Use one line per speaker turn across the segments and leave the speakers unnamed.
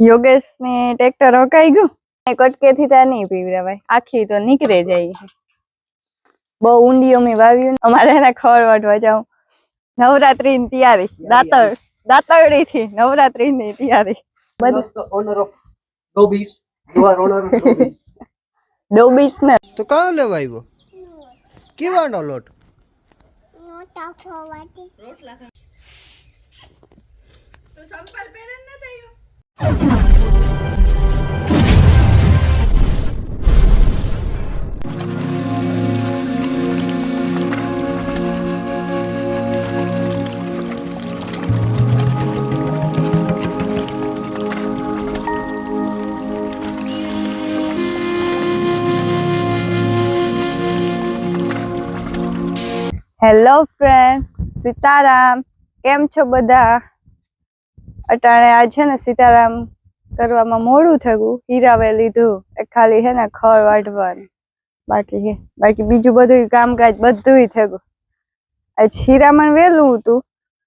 યોગેશ ને ટ્રેક્ટર હકાઈ ગયું. કટકે થી ત્યાં નહીં પીવડાવાય. આખી તો નીકળે જાય બહુ ઊંડી અમે વાવ્યું ને અમારે એને ખબર વાટવા જાઉં નવરાત્રી ની તૈયારી. દાતર દાતરડી થી નવરાત્રી ની તૈયારી ડોબીસ. ને.
તો કાં લેવા આવ્યો? કેવાનો લોટ.
હેલો ફ્રેન્ડ સીતારામ કેમ છો બધા? અટાણે આ છે ને સીતારામ કરવામાં મોડું થયું. હીરાવે લીધું. એ ખાલી છે ને ખળ વાઢવાનું. બાકી હે, બાકી બીજું બધું કામકાજ બધું થયું. આજ હીરામણ વહેલું હતું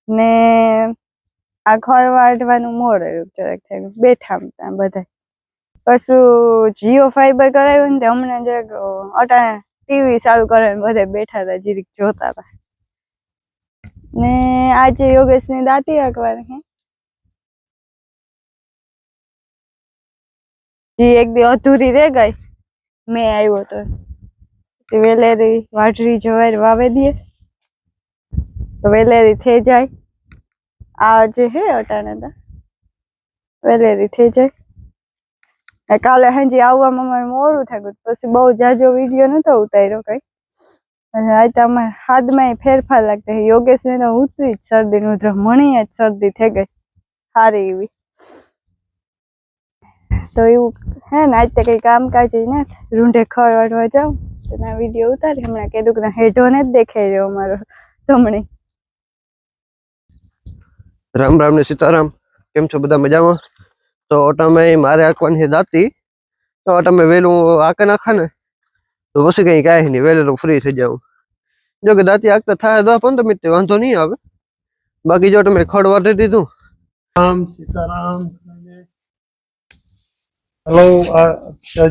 ને આ ખળ વાઢવાનું મોડું જરાક થયું. બેઠા ત્યાં બધા પાછું જીઓ ફાઈબર કરાવ્યું ને હમણાં જરાક અટાણે ટીવી ચાલુ કરીને બધા બેઠા હતા, જીરીક જોતા હતા. ને આજે યોગેશની દાંતી રાખવાની જી, એક દી અધૂરી રહી ગઈ મેં આવ્યો તો. વેલેરી વાઢરી જવાય વાવે દઈએ વેલેરી થઈ જાય. આ જે હે અટાણે તા વેલેરી થઈ જાય. કાલે હજી આવવામાં મારે મોડું થયું પછી બહુ જાજો વીડિયો નતો ઉતાર્યો કઈ. આજ તો અમારે હાથમાં ફેરફાર લાગતા યોગેશ ને તો ઉતરી જ શરદી નું મણી જ શરદી થઈ ગઈ. સારી એવી. તો એવું હે ને આજ તે કઈ કામકાજ ના થાય. રૂંઢે ખરવાડવા જાઉં. તો ના વીડિયો ઉતારી. હમણાં કીધું કે ના હેઠો જ દેખાઈ રહ્યો અમારો ધમણી.
રામ રામ ને સીતારામ. કેમ છો બધા મજામાં? તો ઓટામે મારે આંકવાની છે દાંતી. તો ઓટામે વહેલું આંકે નાખા ને તો પછી કઈ કાંઈ નહીં વહેલું ફ્રી થઈ જાઉં. જો કે દાંતી આંકતા થાય તો પંદર તે વાંધો નહીં આવે. બાકી જો તમે ખડ વાટી દીધું.
Ram Sitaram. Hello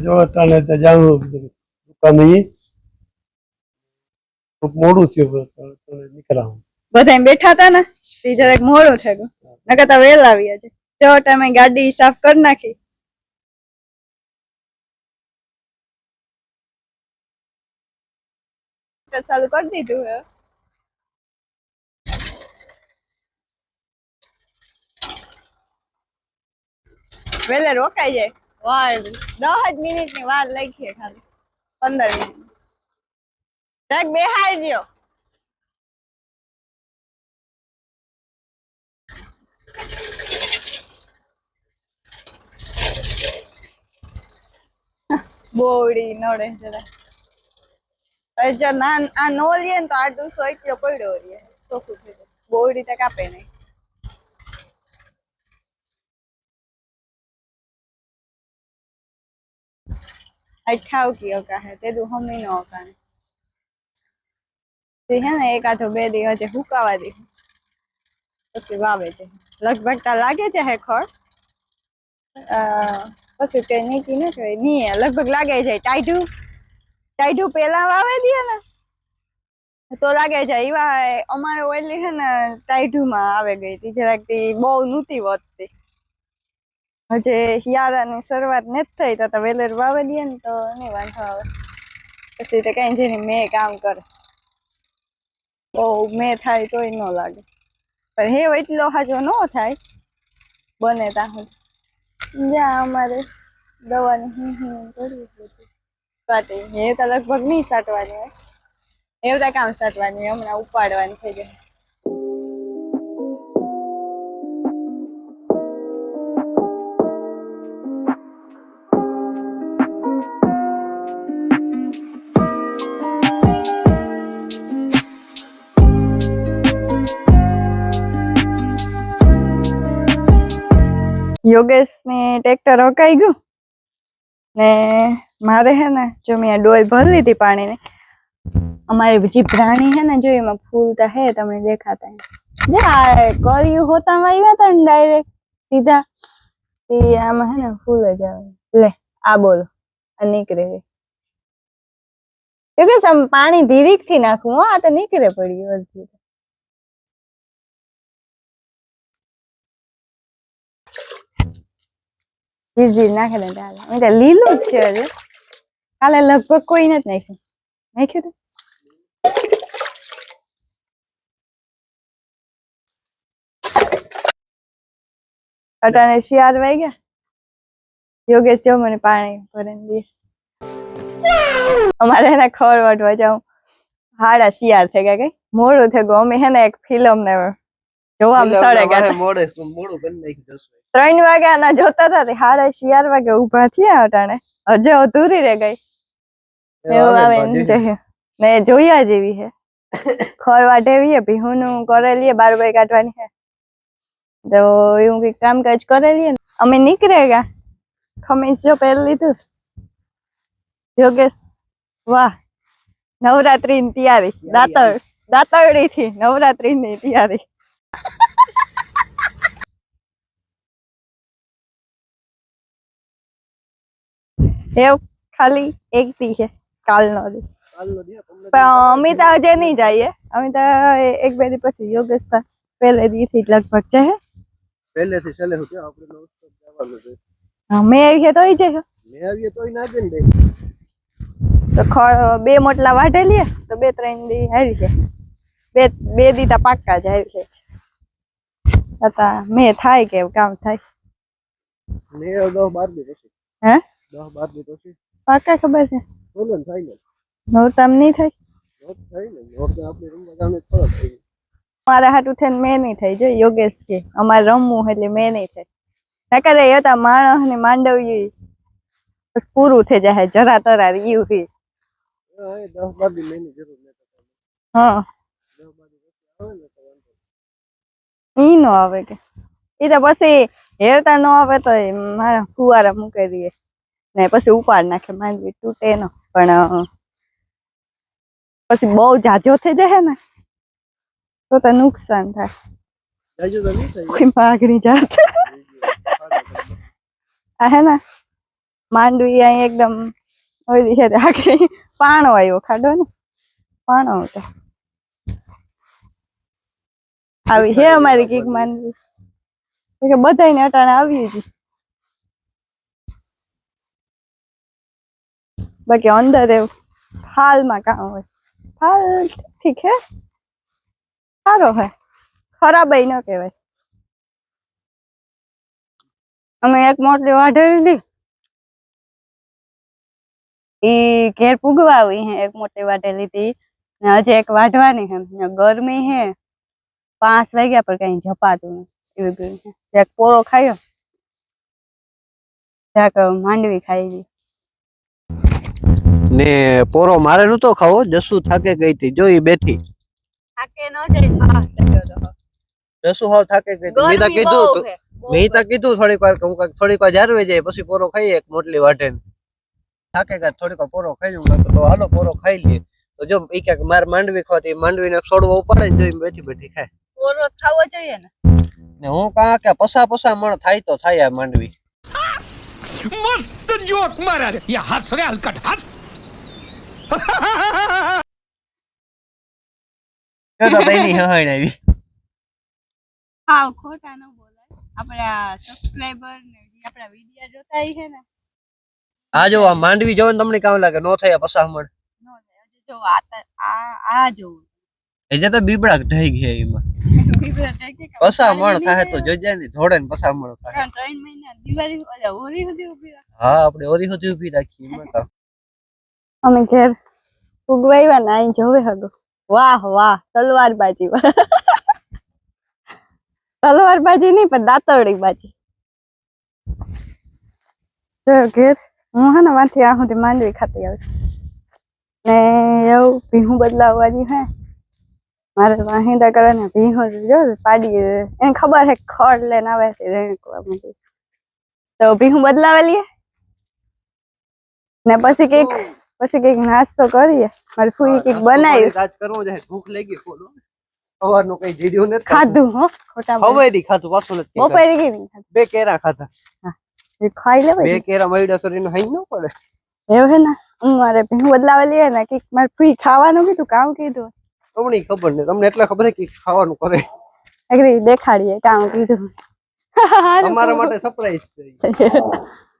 Jonathan at the Jango દુકાને મોડું થયું નીકળાવું.
બધા બેઠા હતા ને તે જરાક મોડું થયું. નકર તો વહેલા આવ્યા છે. જો તમે ગાડી સાફ કરી નાખી. ચાલુ કરી દીધું હે વેલે રોકાઈ જાય. વાર દસ જ મિનિટની વાર લખીએ ખાલી. પંદર મિનિટ. જરાક બેહાડજો. બોવડી નડે જરા જો ના, આ નો લે તો આટલું સોય એટલો પડ્યો રે સોખું થઈ જાય. બોવડી તો કાપે નહીં. અઠાવ કી અકા હે, તે દુ હમી નો અકા ને તે હે ને એકાદો બે દી હજે હુકાવા દે પછી વાવે છે. લગભગ તા લાગે છે હે ખોળ. પછી તે નીકી ન થાય નહીં લગભગ લાગે છે ટાઈટું ટાઈટું પેલા વાવે દે ને. તો લાગે છે એવા અમારે ઓઈલી છે ને ટાઈટુમાં આવે ગઈ હતી, જરાક બહુ નહોતી વધતી હજે શિયાળાની શરૂઆત નથી થઈ, તો વેલર વાવે દે ને તો નહીં વાંધો આવે. પછી તો કઈ જેની મેં કામ કરે. બહુ મેં થાય તોય ન લાગે. પણ હે એટલો હાજો ન થાય, બને ત્યાં જ્યાં અમારે દવાની હું હું કરવી પડતી સાટે હે તો લગભગ નહીં સાટવાની હોય. એવું કામ સાટવાની, હમણાં ઉપાડવાની થઈ જાય. યોગેશ ને ટ્રેક્ટર હકાઈ ગયું. ને મારે હે ને, જો મેં ડોલ ભરી લીધી પાણીની, અમારી જે પ્રાણી હે ને જો એમાં ફૂલતા હે, તમને દેખાતા જા કર્યું હોતામાં આવ્યા હતા ને ડાયરેક્ટ સીધા. તે આમાં હે ને ફૂલ જ આવે. લે, આ બોલો, આ નીકળે યોગેશ, આમ પાણી ધીરીકથી નાખવું આ તો નીકળે પડી અડધી ઝીર નાખે ને ચાલે તો લીલું જ છે હજુ. કાલે લગભગ કોઈ નથી નાખ્યું. નાખ્યું તું? અટાણે શિયાર વાઈ ગયા. યોગેશ જો મને પાણી ભરીને દે. અમારે એને ખબર વાટવા જાઉં હાડા શિયાર થઈ ગયા કઈ. મોડું થઈ ગયું. અમે હે ને એક ફિલ્મ ને જોવા સડે ગયા.
મોડે મોડું કરી નાખ્યું.
ત્રણ વાગ્યા ના જોતા હતા તે હાડા શિયાર વાગે ઊભા થયા અટાણે. હજે અધૂરી રે ગઈ. એવું આવે એમ જોઈએ. ને જોયા જેવી હે ખોરવા ઢેવીએ હે ભીહુનું કરેલી બાર બાર કાઢવાની હે તો એવું કઈ કામકાજ કરેલીએ ને. અમે નીકળે ગયા. ખમીસ જો પહેરી લીધું. યોગેશ વાહ. નવરાત્રી ની તૈયારી. દાતર દાતરડી થી નવરાત્રી ની તૈયારી. એવું? ખાલી એક દી છે. કાલનો દી
કાલનો દી તમને
પણ અમિતા હજે નહીં જઈએ અમિતા એ- એક બે દી પછી યોગેશ તા પહેલે દી થી જ લગભગ છે હે?
પહેલેથી છેલ્લે સુધી આપણે non-stop જવાનું છે.
અમે આવીએ તો જશે
મેં આવીએ તોય ના દે ને ભાઈ.
તો ખડ બે મોટલા વાઢે લઈએ તો બે ત્રણ દી હારી છે. બે બે દી તા પાક્કા જ હારી છે. હતા મેં થાય કે એવું કામ થાય?
મેં હવે દસ બાર દી પછી.
હે? ખબર છે?
બોલો ને
નહીં
ને. તો આપણે રમવા થઈ
મારા મેં નહીં જો યોગેશ કે અમારે રમવું એટલે મેં નહીં થાય. નકર એ હતા માણસ ને માંડવી પૂરું થઈ જાય જરા તરા રહ્યું
દસ બાર દી મહિને જરૂર
હા. ઈ નો આવે કે. એ તો પછી હેરતા નો આવે તો મારા ફુવારા મૂકી દઈએ. ને પછી ઉપાડ નાખે માંડવી તૂટે નો. પણ પછી બહુ જાજો થઈ જાય ને તો તો નુકસાન થાય.
તો.
કોઈ માગણી જાત. આ હે ને માંડવી અહીં એકદમ ઓલી છે આગળ પાણો આવ્યો ખાડો ને. પાણો હતો. આવી છે અમારી કીક માંડવી. તો કે બધાને અટાણે આવી બાકી અંદર એવું હાલમાં કામ હોય. હાલ ઠીક હે? સારો હે. ખરાબ ન કહેવાય. અમે એક મોટલી વાઢેલી ઈ ઘેર પૂગવા આવી હે, એક મોટી વાઢેલી હતી. ને હજી એક વાઢવાની હે. ગરમી હે. પાંચ વાગ્યા પર કઈ જપાતું એવી ગરમી છે પોરો ખાયો. જ્યાંક માંડવી ખાઈ ગઈ.
ને પોરો મારે નતો ખાવો જસુ થાકે ગઈ હતી. જો ઈ બેઠી.
થાકે ન જાય. હા
જસુ હાવ થાકે ગઈ હતી. મેં કીધું મેં તો કીધું થોડીક વાર હું કાક થોડીક વાર જારવે જાય પછી પોરો ખાઈ એક મોટલી વાટે થાકે ગા થોડીક વાર પોરો ખાઈ લઉં તો હાલો પોરો ખાઈ લે તો જો ઈ ક્યાંક માર માંડવી ખોતી માંડવીને છોડવો ઉપાડે ને જોઈ બેઠી બેઠી ખાય.
પોરો ખાવો જોઈએ ને.
ને હું કા કે પસા પસા મણ થાય તો થાય આ માંડવી.
મસ્ત જોક મારા યા હસ રે હલકટ હસ
તો તો તઈની હહાણ આવી.
હા ખોટા ન બોલાય. આપણા સબસ્ક્રાઇબર ને આપણા વિડિયો જોતા છે ને.
આ જો આ માંડવી જોવે તમને કામ લાગે નો થાય આ પસા મણ
નો થાય. હજી જો આ આ આ જોવું
એ તો બીબડા ઢઈ ગયા એમાં.
બીજા થાય કે
પસા મણ થાય. તો જોજે ને થોડે ને પસા મણ થાય
ત્રણ મહિના દિવાળી હોળી સુધી ઊભી
હા આપણે ઓરી હતી ઊભી રાખી એમાં તો.
અમે ઘેર ફુગવાઈવા ને અહીં જોવે હગો. વાહ વાહ તલવારબાજી તલવારબાજી નહીં, પણ દાંતરડી બાજી. જો ઘેર, હું હે ને વાંથી આ સુધી માંડવી ખાતી આવી. ને એવું ભીહું બદલાવવાની હે. મારે વાહિંદા કરે ને ભીહું જો પાડી એને ખબર હે ખડ લઈને આવે છે રેણકવા માટે. તો ભીહું બદલાવેલી હે? ને પછી કંઈક પછી કંઈક નાસ્તો કરીએ. મારી ફૂઈ કંઈક બનાવી
આજ કરવો છે. ભૂખ લાગી ફોલો સવારનું કઈ જીડ્યું નથી
ખાધું? હો ખોટા બોલ.
ખાધું પાછું નથી
બપોરે કેવી
બે કેરા ખાધા.
ખાઈ
બે કેરા મળ્યા શરીરને હાઈ ન પડે.
એવું હે ને મારે હું બદલાવા લઈએ ને કે મારે ફ્રી ખાવાનું કીધું કામ કીધું.
તમને ખબર નહીં તમને એટલે ખબર કે ખાવાનું કરે.
દેખાડીએ કામ કીધું.
તમારા માટે સરપ્રાઈઝ છે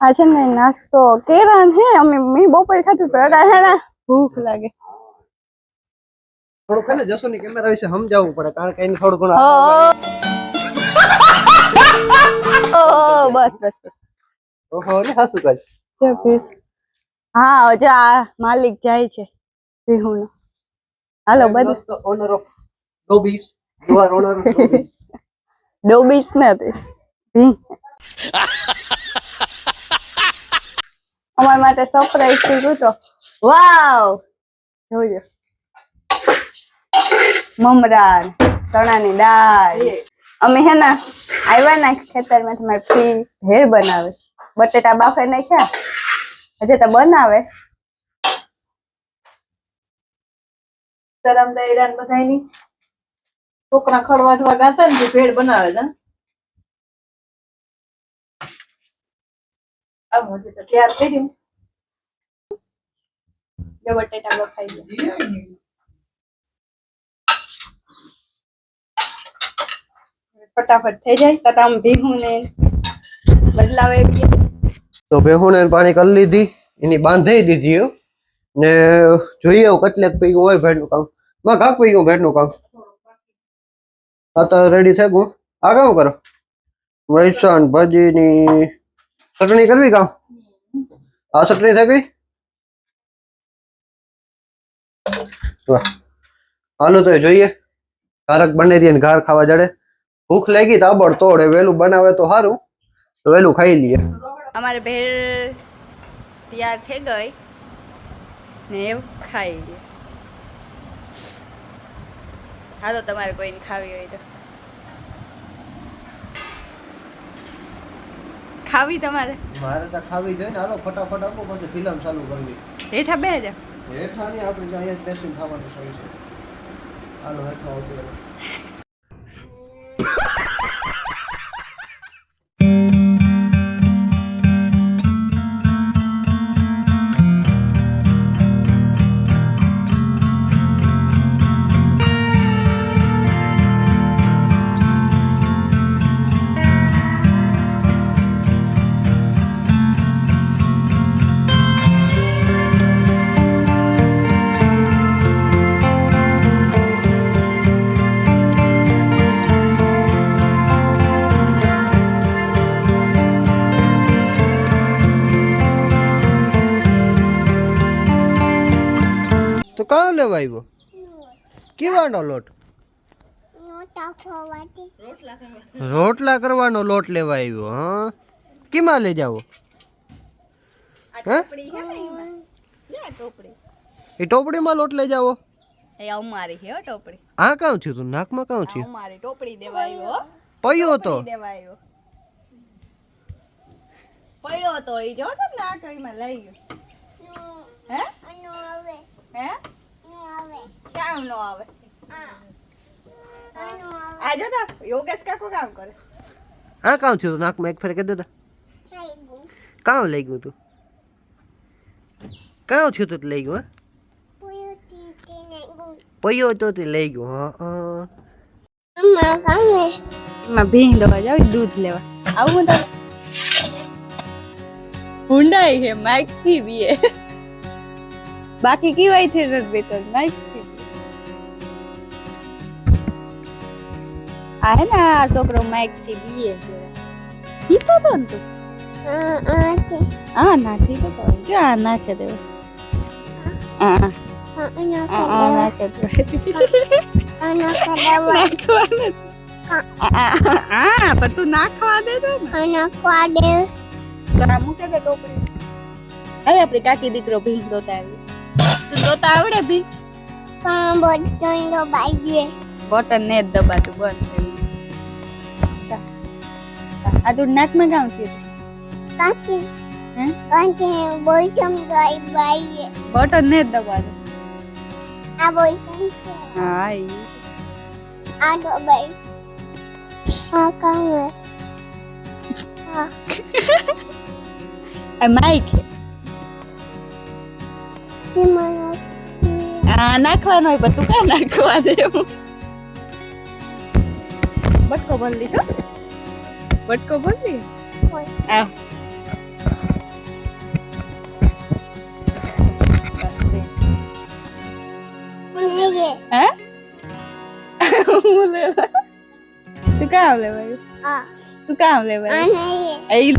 આ છે ને નાસ્તો કેરા હે અમે મેં બપોરે ખાધું પણ અટાણે છે ને. ભૂખ લાગે.
થોડુંક છે ને જસુની કેમેરા વિશે સમજાવવું પડે કારણ કે એને થોડું ઘણું
ઓ બસ બસ બસ.
ઓહો ને હાસુ કાજ
જો please. હા જો આ માલિક જાય છે ભીહુનો હાલો બધું.
ઓનર ઓફ ડોબીસ યુ આર ઓનર ઓફ ડોબીસ
ને નથી ભીહ અમારા માટે સરપ્રાઈઝ થયું તો. વાવ જોજો મમરાન ચણાની દાળ. અમે હે ને આવ્યા ના ખેતરમાં તમારે ફી ભેળ બનાવે. બટેટા બાફે નાખ્યા હજે તો બનાવે.
ગરમ દૈરાન બધાની છોકરા ખડવાટવા ગાતા ને ભેળ બનાવે છે.
ગયા. ફટાફટ થઈ જાય. તો આમ ભીગું ને બદલાવે
તો ભેહુને પાણી કરી લીધી. એની બાંધી દીધી ને જોઈએ કટલેક પૈયું હોય ભેડનું કામ. માં કાક પૈયું ભેડનું કામ? હા, તો રેડી થઈ ગયું આ કામ કરો. વૈસાણ ભાજીની ચટણી કરવી કામ આ ચટણી થઈ ગઈ હાલો તો જોઈએ. ઘારક બને રહી ઘાર ખાવા જડે. ભૂખ લાગી તાબડ તોડે. વહેલું બનાવે તો સારું તો વહેલું ખાઈ લઈએ.
અમારે ભેળ તૈયાર થઈ ગઈ ને એવું ખાઈ લઈએ. હા, તો તમારે કોઈને ખાવી હોય તો. ખાવી તમારે?
મારે તો ખાવી જોઈએ ને. હાલો ફટાફટ આપો પછી ફિલ્મ ચાલુ કરવી.
હેઠા બે જા?
હેઠાની આપણે તો અહીંયા બેસીને ખાવાનું છે. હાલો હેઠા આવતી રહો. તો કાં લેવા કેવાનો લોટ. રોટલા કરવાનો લોટ લેવા આવ્યો હા? કેમાં લઈ જાવો એ ટોપડીમાં લોટ લઈ જાવો
એ અમારી હે ટોપડી.
આ કામ થયું તું? નાકમાં કામ થયું?
અમારી ટોપડી દેવા આવ્યો
પયો તો.
દેવા આવ્યો. પડ્યો તો એ જો તો ના લઈ ગયો. હે? હે? કામ નો આવે. આ જો તો યોગેશ કાકો કામ કરે.
હા કામ થયું નાકમાં એક ફેર કહી દેતા કામ લઈ ગયું તું? કામ થયું તું લઈ ગયું હા? પયો તો તે લઈ ગયો હા હા.
માં ભીંગ દવા જાવ દૂધ લેવા. આવું તો. હુંડાઈ હે માઇકથી બીએ. બાકી કીવાય છે રસ બેતર માઇકથી. આ હે ને આ છોકરો માઇકથી બીએ કીતો તો ને તું હા નાખી તો જો આ નાખે દેવા આ આ આ નાખે દેવા હા પણ તું નાખવા દે તો ને તો આ મૂકે દે ટોપડી હવે આપણી કાકી દીકરો ભીંગ દોતા આવી તું દોતા આવડે ભીંગ બટન ને જ દબાતું બંધ ગયું. આ તું નાકમાં કામ થયું બટન ને જ દબાતું હા, ઈ. નાખવાનો હોય પણ તું ક્યાં નાખવા દે બટકો બોલ દીધો બટકો બોલ દી આ બસ તે. હે હું કામ લેવાયું? તું કામ લેવાયું?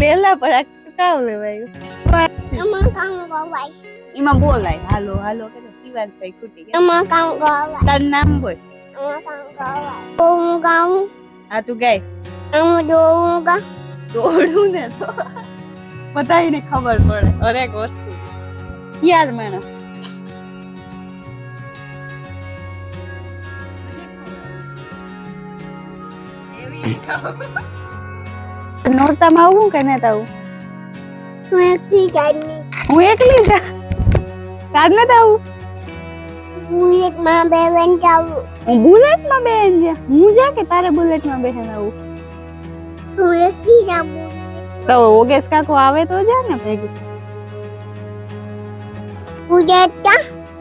લેલા પર તું કામ લેવાયું? એમાં બોલાય. હાલો હાલો કે શિવાનભાઈ ખૂટી ગયા. તારું નામ બોલ. આ તું ગાય. દોડું ને તો. બધાને ખબર પડે હરેક વસ્તુ. યાર મને નોરતામાં આવું કે નતા આવું? હું એકલી જા તાર નતા આવું? હું બુલેટમાં બેન છે હું જા કે તારે બુલેટમાં બેન આવું? તો ઓગેસ કાકો આવે તો જા ને ભેગું?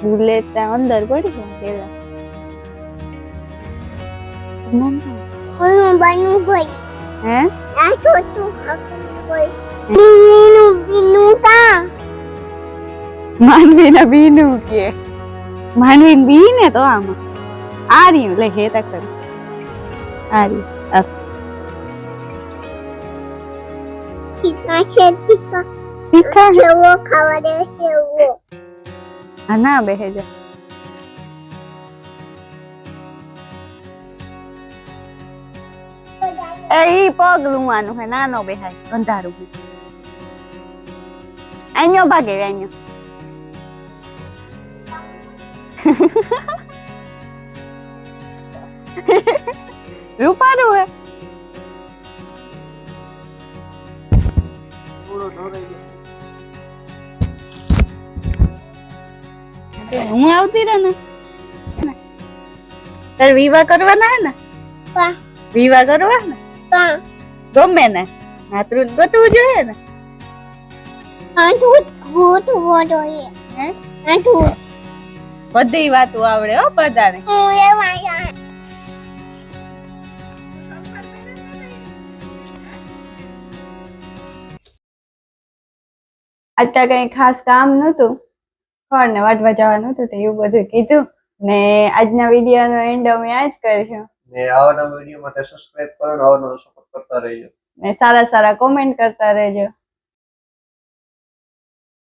બુલેટ ત્યાં અંદર પડી છે પેલા. હે? માનવી ના બીનું કે? માનવી બી ને તો આમાં. આ રહ્યું લે હે તક આ. રહ્યું આ. તીખા છે હા ના બેહે જા એ ઈ પગ લુવાનું હે નાનો બેહાય અંધારું આઈનો ભાગે આઈનો રૂપારું હે હું આવતી રહે ને? તાર વિવાહ કરવાના હે ને? વિવાહ કરવા ને? ગમે ને. નાતરું ગોતવું જોઈએ ને? બધી વાતો આવડે હો બધાને અત્યારે કઈ ખાસ કામ નતું ખડ ને વાટવા જવાનું હતું તો એવું બધું કીધું. ને આજના વીડિયો નો એન્ડ અમે આ જ કરીશું.
ને આવા નવા વીડિયો માટે સબસ્ક્રાઇબ કરો આવા નવા સપોર્ટ કરતા રહેજો.
ને સારા સારા કોમેન્ટ કરતા રહેજો.